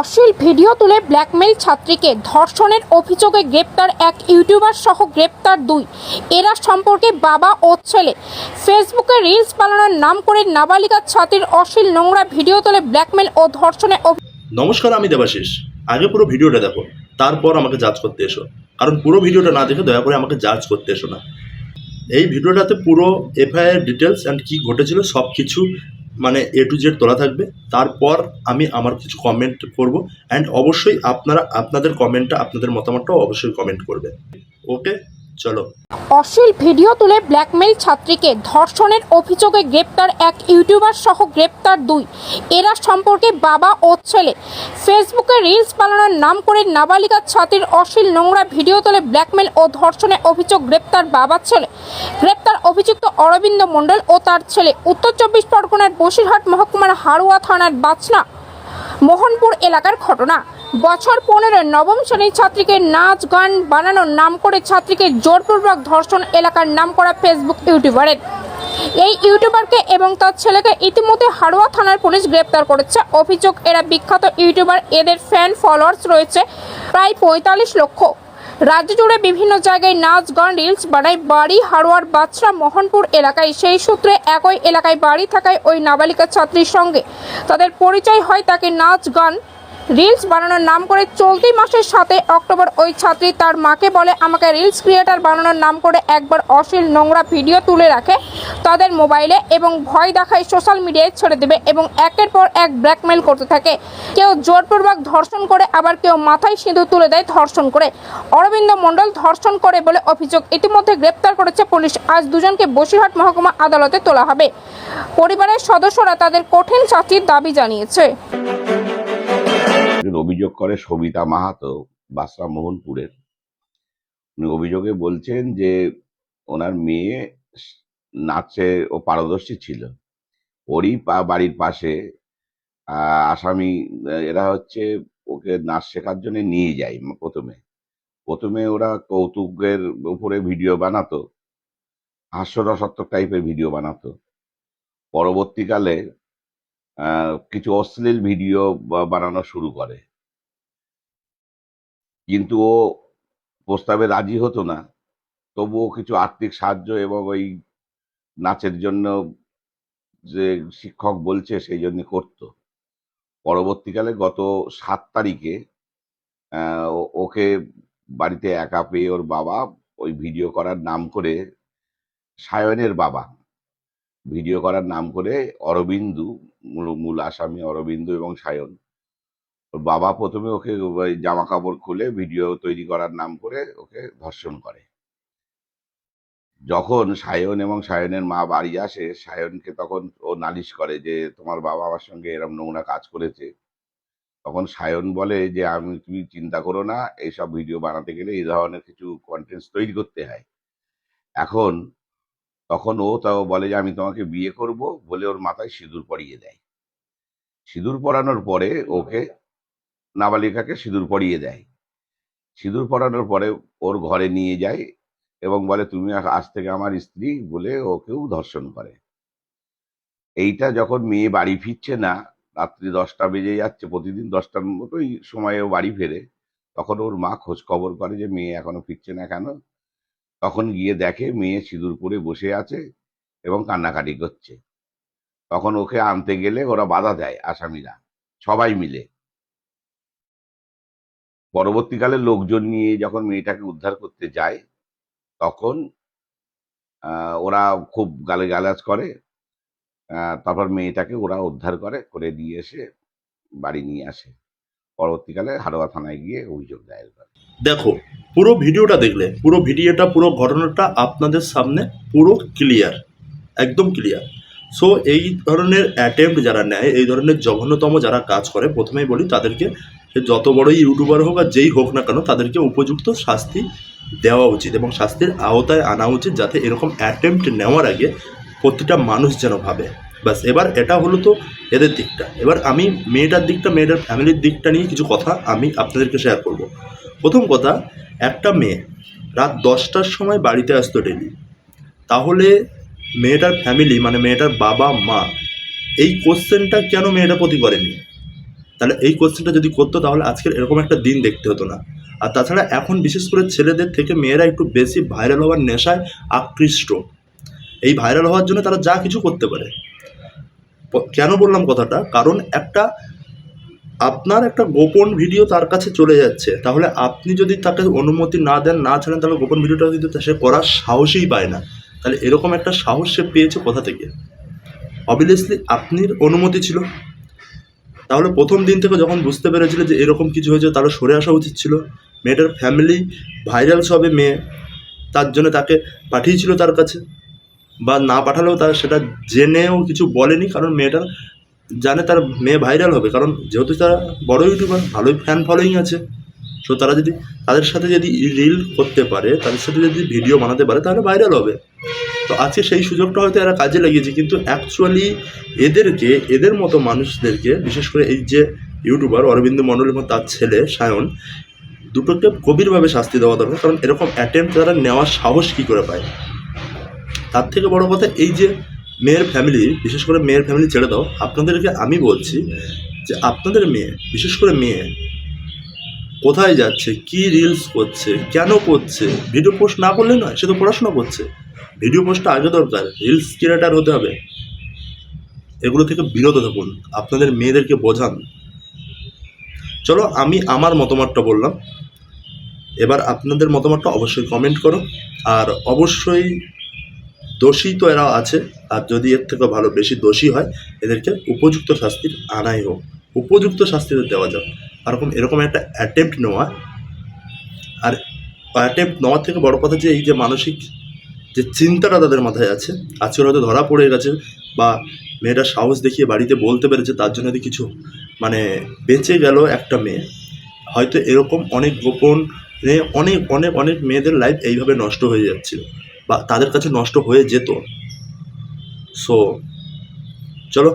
অশ্লীল ভিডিও তুলে ব্ল্যাকমেইল ছাত্রীকে, ধর্ষণের অভিযোগে গ্রেপ্তার এক ইউটিউবার সহ গ্রেপ্তার দুই। এরা সম্পর্কে বাবা ও ছেলে। ফেসবুকে রিলস বানানোর নাম করে নাবালিকা ছাত্রীর অশ্লীল নোংরা ভিডিও তুলে ব্ল্যাকমেইল ও ধর্ষণের নমস্কার, আমি দেবাশিস। আগে পুরো ভিডিওটা দেখো, তারপর আমাকে জাজ করতে এসো। কারণ পুরো ভিডিওটা না দেখে দয়া করে আমাকে জাজ করতে এসো না। এই ভিডিওটাতে পুরো এফআইআর ডিটেলস অ্যান্ড কী ঘটেছিল সব কিছু মানে এ টু জেড তোলা থাকবে। তারপর আমি আমার কিছু কমেন্ট করব অ্যান্ড অবশ্যই আপনারা, আপনাদের কমেন্টটা আপনাদের মতামতটাও অবশ্যই কমেন্ট করবে ওকে চলো। অশ্লীল ভিডিও তুলে ব্ল্যাকমেইল ছাত্রীকে, ধর্ষণের অভিযোগে গ্রেপ্তার এক ইউটিউবার সহ গ্রেপ্তার দুই। এরা সম্পর্কে বাবা ও ছেলে। ফেসবুকে রিলস বানানোর নাম করে নাবালিকা ছাত্রীর অশ্লীল নোংরা ভিডিও তুলে ব্ল্যাকমেইল ও ধর্ষণের অভিযোগ গ্রেপ্তার বাবা ছেলে। গ্রেপ্তার অভিযুক্ত অরবিন্দ মণ্ডল ও তার ছেলে। উত্তর চব্বিশ পরগনার বসিরহাট মহকুমার হাড়ুয়া থানার বাচনা মোহনপুর এলাকার ঘটনা। বছর পনেরো নবম শ্রেণির ছাত্রীকে নাচ, গান বানানোর নাম করে ছাত্রীকে জোরপূর্বক ধর্ষণ এলাকার নাম করা ফেসবুক ইউটিউবারের। এই ইউটিউবারকে এবং তার ছেলেকে ইতিমধ্যে হাড়োয়া থানার পুলিশ গ্রেপ্তার করেছে। অভিযোগ, এরা বিখ্যাত ইউটিউবার, এদের ফ্যান ফলোয়ার্স রয়েছে প্রায় পঁয়তাল্লিশ লক্ষ। রাজ্য জুড়ে বিভিন্ন জায়গায় নাচ, গান, রিলস বানায়। বাড়ি হাড়োয়ার বাচ্চা মোহনপুর এলাকায়। সেই সূত্রে একই এলাকায় বাড়ি থাকায় ওই নাবালিকা ছাত্রীর সঙ্গে। তাদের পরিচয় হয় তাকে নাচ, গান রিলস বানানোর নাম করে চলতি মাসের সাথে অক্টোবর ওই ছাত্রী তার মাকে বলে, আমাকে রিলস ক্রিয়েটার বানানোর নাম করে একবার অশ্লীল নোংরা ভিডিও তুলে রাখে তাদের মোবাইলে এবং ভয় দেখায় সোশ্যাল মিডিয়ায় ছেড়ে দেবে এবং একের পর এক ব্ল্যাকমেল করতে থাকে। কেউ জোরপূর্বক ধর্ষণ করে, আবার কেউ মাথায় সিঁদুর তুলে দেয় ধর্ষণ করে। অরবিন্দ মণ্ডল ধর্ষণ করে বলে অভিযোগ। ইতিমধ্যে গ্রেপ্তার করেছে পুলিশ। আজ দুজনকে বসিরহাট মহকুমা আদালতে তোলা হবে। পরিবারের সদস্যরা তাদের কঠিন শাস্তির দাবি জানিয়েছে। একজন অভিযোগ করে সবিতা মাহাতো বাসরা মোহনপুরের। উনি অভিযোগে বলছেন যে ওনার মেয়ে নাচে ও পারদর্শী ছিল। ওরই বাড়ির পাশে আসামি, এরা হচ্ছে ওকে নাচ শেখার জন্য নিয়ে যায় প্রথমে। প্রথমে ওরা কৌতুকের উপরে ভিডিও বানাতো, হাস্যরসাত্মক টাইপের ভিডিও বানাতো। পরবর্তীকালে কিছু অশ্লীল ভিডিও বানানো শুরু করে। কিন্তু ও প্রস্তাবে রাজি হতো না। তবুও কিছু আর্থিক সাহায্য এবং ওই নাচের জন্য যে শিক্ষক বলছে, সেই জন্য করত। পরবর্তীকালে গত সাত তারিখে ওকে বাড়িতে একা পেয়ে ওর বাবা ওই ভিডিও করার নাম করে সায়নের বাবা ভিডিও করার নাম করে অরবিন্দু, মূল আসামি অরবিন্দু এবং সায়ন। ওর বাবা প্রথমে ওকে জামা কাপড় খুলে ভিডিও তৈরি করার নাম করে ওকে ধর্ষণ করে। যখন সায়ন এবং সায়নের মা বাড়ি আসে, সায়নকে তখন ও নালিশ করে যে, তোমার বাবা আমার সঙ্গে এরম নোংরা কাজ করেছে। তখন সায়ন বলে যে, আমি, তুমি চিন্তা করো না, এইসব ভিডিও বানাতে গেলে এই ধরনের কিছু কন্টেন্টস তৈরি করতে হয়। এখন তখন ও তাও বলে যে, আমি তোমাকে বিয়ে করব বলে ওর মাথায় সিঁদুর পরিয়ে দেয়। সিঁদুর পরানোর পরে ওকে নাবালিকাকে সিঁদুর পরিয়ে দেয়। সিঁদুর পরানোর পরে ওর ঘরে নিয়ে যায় এবং বলে, তুমি আজ থেকে আমার স্ত্রী বলে ওকেও ধর্ষণ করে। এইটা যখন মেয়ে বাড়ি ফিরছে না, রাত্রি দশটা বেজে যাচ্ছে, প্রতিদিন দশটার মতোই সময়ে বাড়ি ফেরে, তখন ওর মা খোঁজ খবর করে যে, মেয়ে এখনও ফিরছে না কেন? তখন গিয়ে দেখে মেয়ে সিঁদুর পরে বসে আছে এবং কান্নাকাটি করছে। তখন ওকে আনতে গেলে ওরা বাধা দেয় আসামিরা, সবাই মিলে। পরবর্তীকালে লোকজন নিয়ে যখন মেয়েটাকে উদ্ধার করতে যায়, তখন ওরা খুব গালে গালাজ করে তারপর মেয়েটাকে ওরা উদ্ধার করে করে নিয়ে এসে বাড়ি নিয়ে আসে। পরবর্তীকালে হাড়োয়া থানায় গিয়ে অভিযোগ দায়ের করে দেখো, পুরো ভিডিওটা দেখলে, পুরো ভিডিওটা, পুরো ঘটনাটা আপনাদের সামনে পুরো ক্লিয়ার একদম ক্লিয়ার সো এই ধরনের অ্যাটেম্প্ট যারা নেয়, এই ধরনের জঘন্যতম যারা কাজ করে, প্রথমেই বলি তাদেরকে যত বড়ই ইউটিউবার হোক আর যেই হোক না কেন, তাদেরকে উপযুক্ত শাস্তি দেওয়া উচিত এবং শাস্তির আওতায় আনা উচিত যাতে এরকম অ্যাটেম্প্ট নেওয়ার আগে প্রতিটা মানুষ যেন ভাবে। ব্যাস, এবার এটা হলো তো এদের দিকটা। এবার আমি মেয়েটার দিকটা মেয়েটার ফ্যামিলির দিকটা নিয়ে কিছু কথা আমি আপনাদেরকে শেয়ার করব। প্রথম কথা, একটা মেয়ে রাত দশটার সময় বাড়িতে আসতো ডেলি তাহলে মেয়েটার ফ্যামিলি মানে মেয়েটার বাবা, মা, এই কোশ্চেনটা কেন মেয়েটা প্রতি করেনি? তাহলে এই কোশ্চেনটা যদি করতো, তাহলে আজকের এরকম একটা দিন দেখতে হতো না। আর তাছাড়া এখন বিশেষ করে ছেলেদের থেকে মেয়েরা একটু বেশি ভাইরাল হওয়ার নেশায় আকৃষ্ট। এই ভাইরাল হওয়ার জন্য তারা যা কিছু করতে পারে। কেন বললাম কথাটা? কারণ একটা, আপনার একটা গোপন ভিডিও তার কাছে চলে যাচ্ছে। তাহলে আপনি যদি তাকে অনুমতি না দেন, না ছাড়েন, তাহলে গোপন ভিডিওটা কিন্তু সে করার সাহসই পায় না। তাহলে এরকম একটা সাহস সে পেয়েছে কোথা থেকে? অবভিয়াসলি আপনার অনুমতি ছিল। তাহলে প্রথম দিন থেকে যখন বুঝতে পেরেছিল যে এরকম কিছু হয়েছে তাহলে সরে আসা উচিত ছিল। মেয়েটার ফ্যামিলি ভাইরাল সবে মেয়ে। তার জন্য তাকে পাঠিয়েছিল তার কাছে। বা না পাঠালেও তার সেটা জেনেও কিছু বলেনি, কারণ মেয়েটার জানে তার মেয়ে ভাইরাল হবে। কারণ যেহেতু তারা বড় ইউটিউবার, ভালোই ফ্যান ফলোয়িং আছে। সো তারা যদি তাদের সাথে যদি রিল করতে পারে, তাদের সাথে যদি ভিডিও বানাতে পারে, তাহলে ভাইরাল হবে। তো আজকে সেই সুযোগটা হয়তো এরা কাজে লাগিয়েছে, কিন্তু অ্যাকচুয়ালি এদেরকে, এদের মতো মানুষদেরকে, বিশেষ করে এই যে ইউটিউবার অরবিন্দ মণ্ডল এবং তার ছেলে সায়ন, দুটোকে গভীরভাবে শাস্তি দেওয়া দরকার। কারণ এরকম অ্যাটেম্প তারা নেওয়ার সাহস কী করে পায়? তার থেকে বড় কথা এই যে মেয়ের ফ্যামিলি বিশেষ করে মেয়ের ফ্যামিলি ছেড়ে দাও, আপনাদেরকে আমি বলছি যে আপনাদের মেয়ে, বিশেষ করে মেয়ে, কোথায় যাচ্ছে, কি রিলস করছে, কেন করছে ভিডিও পোস্ট না করলে নয়, সে তো পড়াশোনা করছে। ভিডিও পোস্টটা আগে দরকার রিলস ক্রিয়েটার হতে হবে। এগুলো থেকে বিরত থাকুন, আপনাদের মেয়েদেরকে বোঝান। চলো আমি আমার মতামতটা বললাম। এবার আপনাদের মতামতটা অবশ্যই কমেন্ট করো। আর অবশ্যই দোষী তো এরা আছে, আর যদি এর থেকে ভালো বেশি দোষী হয়, এদেরকে উপযুক্ত শাস্তির আনাই হোক। উপযুক্ত শাস্তি দেওয়া যাক। এরকম এরকম একটা অ্যাটেম্প্ট নেওয়া। আর অ্যাটেম্প্ট নেওয়ার থেকে বড় কথা যে এই যে মানসিক যে চিন্তাটা তাদের মাথায় আছে, আজকে হয়তো ধরা পড়ে গেছে বা মেয়েটা সাহস দেখিয়ে বাড়িতে বলতে পেরেছে, তার জন্য যদি কিছু মানে বেঁচে গেল একটা মেয়ে, হয়তো এরকম অনেক গোপন অনেক অনেক অনেক মেয়েদের লাইফ এইভাবে নষ্ট হয়ে যাচ্ছিল। বা তাদের কাছে নষ্ট হয়ে যেত। সো চলো।